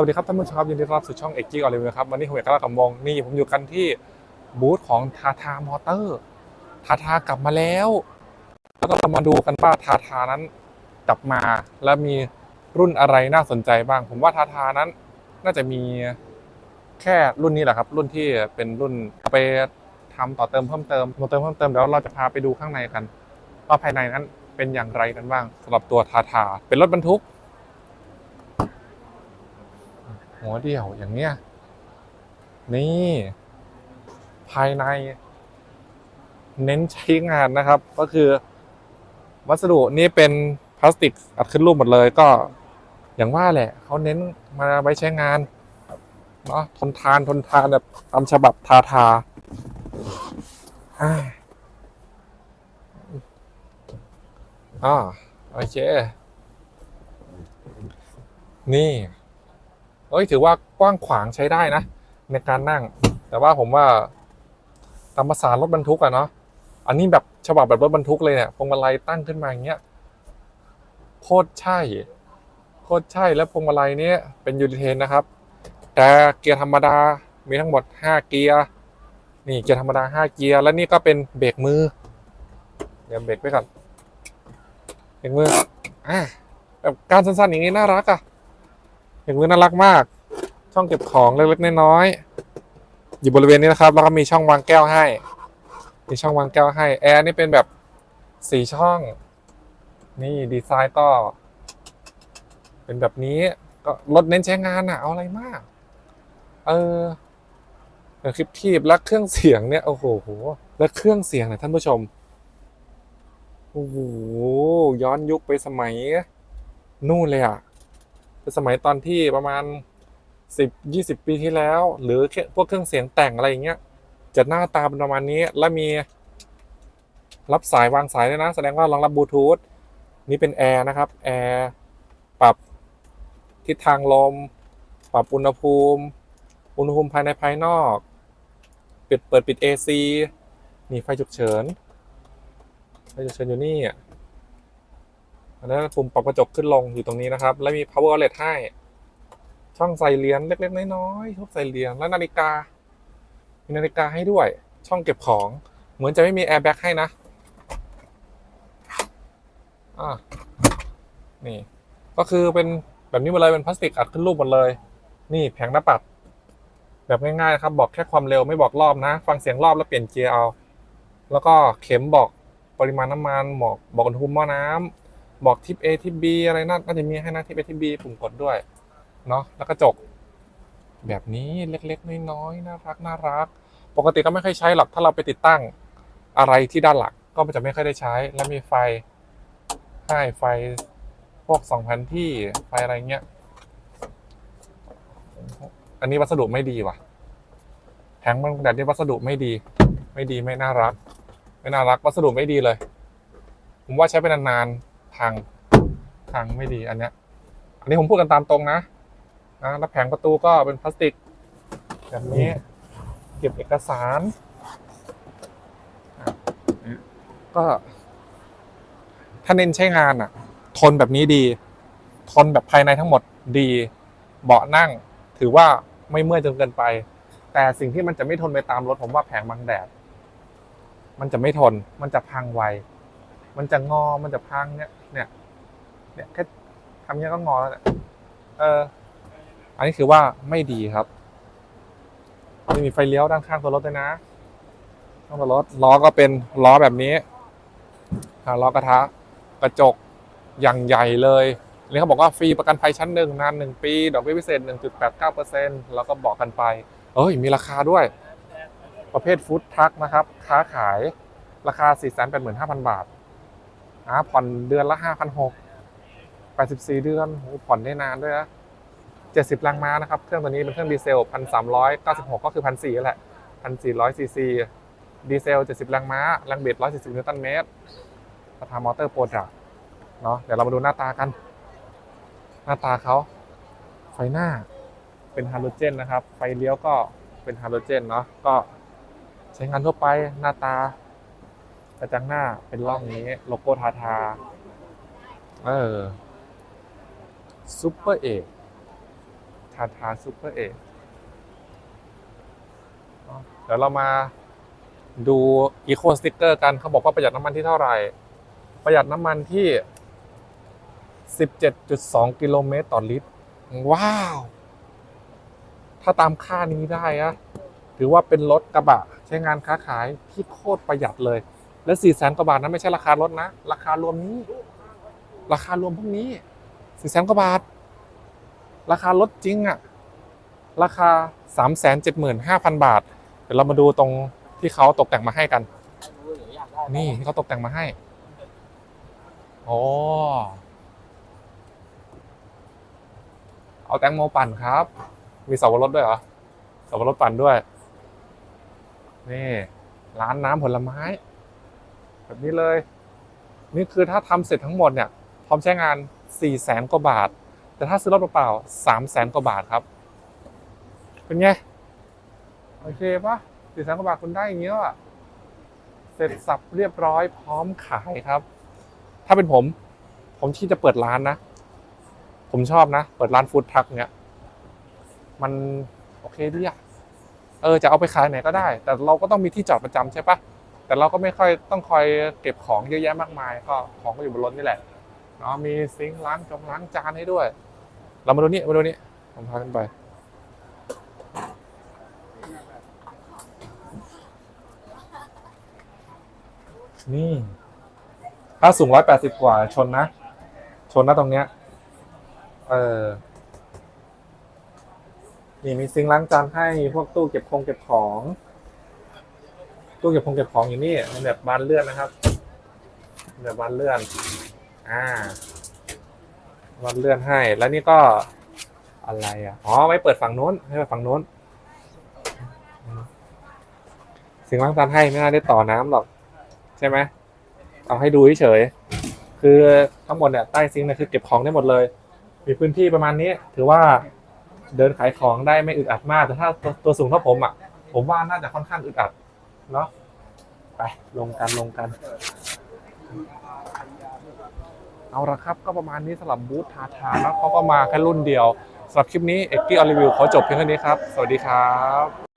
วัสดีครับท่านผู้ชมครับยินดีต้อนรับสู่ช่องเอกกี้ออลิเวอร์ครับวันนี้ผมเอกลักล้ากับมองนี่ผมอยู่กันที่บูธของทาทามอเตอร์ทาทากลับมาแล้ว แล้วก็เรามาดูกันว่าทาทานั้นกลับมาแล้วมีรุ่นอะไรน่าสนใจบ้าง ผมว่าทาทานั้นน่าจะมีแค่รุ่นนี้แหละครับ รุ่นที่เป็นรุ่นไปทำต่อเติมเพิ่มเติมต่อเติมเพิ่มเติมเดี๋ยวเราจะพาไปดูข้างในกันว่าภายในนั้นเป็นอย่างไรกันบ้างสำหรับตัวทาทาเป็นรถบรรทุก หัวเดี่ยวอย่างเนี้ยนี่ ภายใน เน้นใช้งานนะครับ ก็คือ วัสดุนี่เป็นพลาสติกอัดขึ้นรูปหมดเลยก็ อย่างว่าแหละเขาเน้นมาไว้ใช้งานเนาะทนทานทนทานแบบตามฉบับทาทาอ่าอ่าโอเค นี่ เอ้ยถือว่ากว้างขวางใช้ได้นะ ในการนั่ง แต่ว่าผมว่าตามภาษารถบรรทุกอะเนาะอันนี้แบบฉบับแบบรถบรรทุกเลยเนี่ยพวงมาลัยตั้งขึ้นมาอย่างเงี้ยโคตรใช่โคตรใช่แล้วพวงมาลัยเนี้ยเป็นยูริเทนนะครับ แต่เกียร์ธรรมดามีทั้งหมด 5 เกียร์นี่เกียร์ธรรมดา 5 เกียร์แล้วนี่ก็เป็นเบรกมือ เดี๋ยวเบรกไว้ก่อนเบรกมืออะแบบการสั้นๆอย่างนี้น่ารักอะเห็นมือน่ารักมาก ช่องเก็บของเล็กๆน้อยๆอยู่บริเวณนี้นะครับ แล้วก็มีช่องวางแก้วให้ มีช่องวางแก้วให้ แอร์นี่เป็นแบบสี่ช่อง นี่ดีไซน์ก็ เป็นแบบนี้ก็รถเน้นใช้งานอะเอาอะไรมาก เออคลิปทีบแล้วเครื่องเสียงเนี่ยโอ้โหแล้วเครื่องเสียงเนี่ยท่านผู้ชมโอ้โหย้อนยุคไปสมัย นู่นเลยอะ สมัยตอนที่ประมาณสิบยี่สิบปีที่แล้ว หรือพวกเครื่องเสียงแต่งอะไรอย่างเงี้ยจะหน้าตาเป็นประมาณนี้ แล้วมีรับสายวางสายด้วยนะ แสดงว่ารองรับบลูทูธนี่เป็นแอร์นะครับแอร์ปรับทิศทางลม ปรับอุณหภูมิ อุณหภูมิภายในภายนอก ปิดเปิดปิด AC นี่ไฟฉุกเฉินไฟฉุกเฉินอยู่นี่ อันนั้นปุ่มปรับกระจกขึ้นลงอยู่ตรงนี้นะครับ และมี power outlet ให้ ช่องใส่เหรียญเล็กๆน้อยๆช่องใส่เหรียญและนาฬิกา มีนาฬิกาให้ด้วย ช่องเก็บของ เหมือนจะไม่มี airbag ให้นะอ่านี่ ก็คือเป็นแบบนี้หมดเลยเป็นพลาสติกอัดขึ้นรูปหมดเลย นี่แผงหน้าปัด แบบง่ายๆครับ บอกแค่ความเร็วไม่บอกรอบนะ ฟังเสียงรอบแล้วเปลี่ยนเกียร์เอา แล้วก็เข็มบอกปริมาณน้ำมันบอกบอกอุณหภูมิหม้อน้ำ บอกทิป A ทิป B อะไรนั่นน่าจะมีให้นะทิป A ทิป B ปุ่มกดด้วยเนาะแล้วกระจก แบบนี้เล็กๆน้อยๆน่ารักน่ารัก ปกติก็ไม่ค่อยใช้หรอกถ้าเราไปติดตั้งอะไรที่ด้านหลังก็จะไม่ค่อยได้ใช้ แล้วมีไฟให้ไฟพวกสองพันที่ไฟอะไรเงี้ย อันนี้วัสดุไม่ดีว่ะแผงมันแบบนี้วัสดุไม่ดี ไม่ดีไม่น่ารัก ไม่น่ารักวัสดุไม่ดีเลย ผมว่าใช้ไปนานๆ พังพังไม่ดีอันเนี้ยอันนี้ผมพูดกันตามตรงนะนะแล้วแผงประตูก็เป็นพลาสติก แบบนี้ เก็บเอกสาร ก็ ถ้าเน้นใช้งานอะ ทนแบบนี้ดี ทนแบบภายในทั้งหมดดี เบาะนั่ง ถือว่าไม่เมื่อยจนเกินไป แต่สิ่งที่มันจะไม่ทนไปตามรถผมว่าแผงบังแดด มันจะไม่ทน มันจะพังไว มันจะงอ มันจะพังเนี่ย เนี่ย เนี่ยแค่ทำเนี้ยก็งอแล้วเนี่ย เออ อันนี้คือว่าไม่ดีครับไม่มีไฟเลี้ยวด้านข้างตัวรถด้วยนะข้างตัวรถล้อก็เป็นล้อแบบนี้ล้อกระทะ กระจกอย่างใหญ่เลยนนี้เขาบอกว่าฟรีประกันภัยชั้นหนึ่งนานหนึ่งปี ดอกเบี้ยพิเศษ 1.89%แล้วก็บอกกันไป เอ้ย มีราคาด้วย ประเภทฟู้ดทรัคนะครับ ค้าขายราคา 485,000 บาท อ่าผ่อนเดือนละห้าพันหกแปดสิบสี่เดือนโหผ่อนได้นานด้วยนะเจ็ดสิบแรงม้านะครับ เครื่องตัวนี้เป็นเครื่องดีเซลพันสามร้อยเก้าสิบหกก็คือพันสี่แหละพันสี่ร้อยซีซีดีเซลเจ็ดสิบแรงม้าแรงบิดร้อยสี่สิบนิวตันเมตรราคามอเตอร์โปรดักเนาะเดี๋ยวเรามาดูหน้าตากัน หน้าตาเขาไฟหน้าเป็นฮาโลเจนนะครับ ไฟเลี้ยวก็เป็นฮาโลเจนเนาะก็ใช้งานทั่วไปหน้าตา กระจังหน้าเป็นร่องนี้โลโก้ทาทา เออซูเปอร์เอกทาทาซูเปอร์เอเดี๋ยวเรามาดูอีโคสติกเกอร์กันเขาบอกว่าประหยัดน้ำมันที่เท่าไหร่ ประหยัดน้ำมันที่ 17.2 กิโลเมตรต่อลิตร ว้าว ถ้าตามค่านี้ได้อะถือว่าเป็นรถกระบะ ใช้งานค้าขายที่โคตรประหยัดเลย และ4แสนกว่าบาทนั้นไม่ใช่ราคารถนะ ราคารวมนี้ ราคารวมพวกนี้4แสนกว่าบาท ราคารถจริงอะราคา3 7 5 0 0 0บาท เดี๋ยวเรามาดูตรงที่เขาตกแต่งมาให้กัน นี่ที่เขาตกแต่งมาให้โอ้เอาแตงโมปั่นครับ มีสับปะรดด้วยเหรอสับปะรดปั่นด้วย นี่ ร้านน้ำผลไม้ แบบนี้เลย นี่คือถ้าทำเสร็จทั้งหมดเนี่ยพร้อมใช้งาน4ี่แสนกว่าบาท แต่ถ้าซื้อรถเปล่าๆสามแสนกว่าบาทครับ เป็นไง โอเคปะสี่แสนกว่าบาทคุณได้อย่างเงี้ยอะเสร็จสับเรียบร้อยพร้อมขายครับ ถ้าเป็นผม ผมที่จะเปิดร้านนะ ผมชอบนะ เปิดร้านฟู้ดทัคเนี้ย มันโอเคดีอะเออจะเอาไปขายไหนก็ได้ แต่เราก็ต้องมีที่จอดประจำใช่ปะ แต่เราก็ไม่ค่อยต้องคอยเก็บของเยอะแยะมากมาย ก็ของก็อยู่บนรถนี่แหละเนาะมีซิงค์ล้างจงล้างจานให้ด้วย เรามาดูนี่มาดูนี่ผมพาขึ้นไป นี่ถ้าสูงร้อยแปดสิบกว่าชนนะ ชนนะตรงเนี้ย เออนี่มีซิงค์ล้างจานให้พวกตู้เก็บคงเก็บของ ตู้เก็บคงเก็บของอยู่นี่เป็นแบบบานเลื่อนนะครับแบบบานเลื่อน อ่าบานเลื่อนให้ แล้วนี่ก็อะไรอะ อ๋อไม่เปิดฝั่งโน้นไม่เปิดฝั่งโน้นซิงค์ล้างจานให้ไม่น่าได้ต่อน้ำหรอก ใช่ไหม เอาให้ดูเฉย คือทั้งหมดเนี่ยใต้ซิงค์เนี่ยคือเก็บของได้หมดเลย มีพื้นที่ประมาณนี้ ถือว่าเดินขายของได้ไม่อึดอัดมาก แต่ถ้าตัวสูงเท่าผมอะ ผมว่าน่าจะค่อนข้างอึดอัด เนาะไปลงกันลงกัน เอาละครับก็ประมาณนี้สำหรับบูธทาทาแล้วเขาก็มาแค่รุ่นเดียวสำหรับคลิปนี้เอ็กกี้ออลิวิวขอจบเพียงเท่านี้ครับ สวัสดีครับ